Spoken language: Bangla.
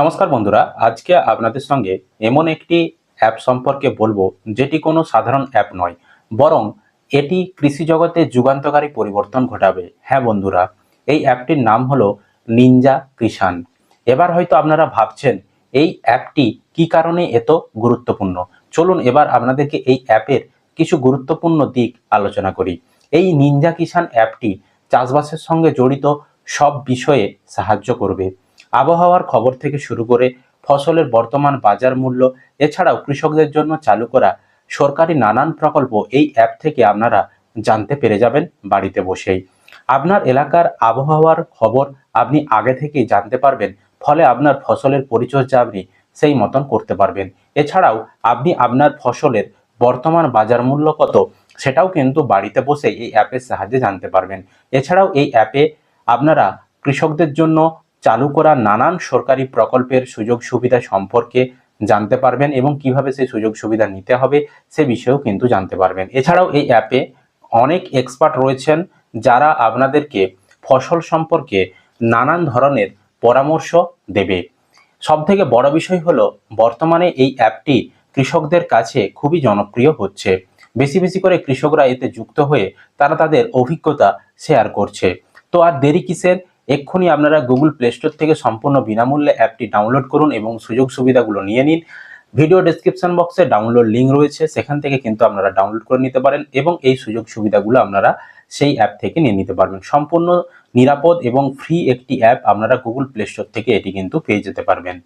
নমস্কার বন্ধুরা, আজকে আপনাদের সঙ্গে এমন একটি অ্যাপ সম্পর্কে বলব, যেটি কোনো সাধারণ অ্যাপ নয়, বরং এটি কৃষি জগতে যুগান্তকারী পরিবর্তন ঘটাবে। হ্যাঁ বন্ধুরা, এই অ্যাপটির নাম হলো নিনজা কৃষাণ এবার হয়তো আপনারা ভাবছেন, এই অ্যাপটি কি কারণে এত গুরুত্বপূর্ণ? চলুন এবার আপনাদেরকে এই অ্যাপের কিছু গুরুত্বপূর্ণ দিক আলোচনা করি। এই নিনজা কিষাণ অ্যাপটি চাষবাসের সঙ্গে জড়িত সব বিষয়ে সাহায্য করবে। আবহাওয়ার খবর থেকে শুরু করে ফসলের বর্তমান বাজার মূল্য, এছাড়াও কৃষকদের জন্য চালু করা সরকারি নানান প্রকল্প এই অ্যাপ থেকে আপনারা জানতে পেরে যাবেন বাড়িতে বসেই। আপনার এলাকার আবহাওয়ার খবর আপনি আগে থেকেই জানতে পারবেন, ফলে আপনার ফসলের পরিচর্যা আপনি সেই মতন করতে পারবেন। এছাড়াও আপনি আপনার ফসলের বর্তমান বাজার মূল্য কত, সেটাও কিন্তু বাড়িতে বসে এই অ্যাপের সাহায্যে জানতে পারবেন। এছাড়াও এই অ্যাপে আপনারা কৃষকদের জন্য চালু করা নানান সরকারি প্রকল্পের সুযোগ সুবিধা সম্পর্কে জানতে পারবেন এবং কীভাবে সেই সুযোগ সুবিধা নিতে হবে সে বিষয়েও কিন্তু জানতে পারবেন। এছাড়াও এই অ্যাপে অনেক এক্সপার্ট রয়েছেন যারা আপনাদেরকে ফসল সম্পর্কে নানান ধরনের পরামর্শ দেবে। সব থেকে বড় বিষয় হলো, বর্তমানে এই অ্যাপটি কৃষকদের কাছে খুবই জনপ্রিয় হচ্ছে। বেশি বেশি করে কৃষকরা এতে যুক্ত হয়ে তারা তাদের অভিজ্ঞতা শেয়ার করছে। তো আর দেরি কিসের? এক্ষুনি আপনারা গুগল প্লে স্টোর থেকে সম্পূর্ণ বিনামূল্যে অ্যাপটি ডাউনলোড করুন এবং সুযোগ সুবিধাগুলো নিয়ে নিন। ভিডিও ডিসক্রিপশন বক্সে ডাউনলোড লিঙ্ক রয়েছে, সেখান থেকে কিন্তু আপনারা ডাউনলোড করে নিতে পারেন এবং এই সুযোগ সুবিধাগুলো আপনারা সেই অ্যাপ থেকে নিয়ে নিতে পারবেন। সম্পূর্ণ নিরাপদ এবং ফ্রি একটি অ্যাপ আপনারা গুগল প্লে স্টোর থেকে এটি কিন্তু পেয়ে যেতে পারবেন।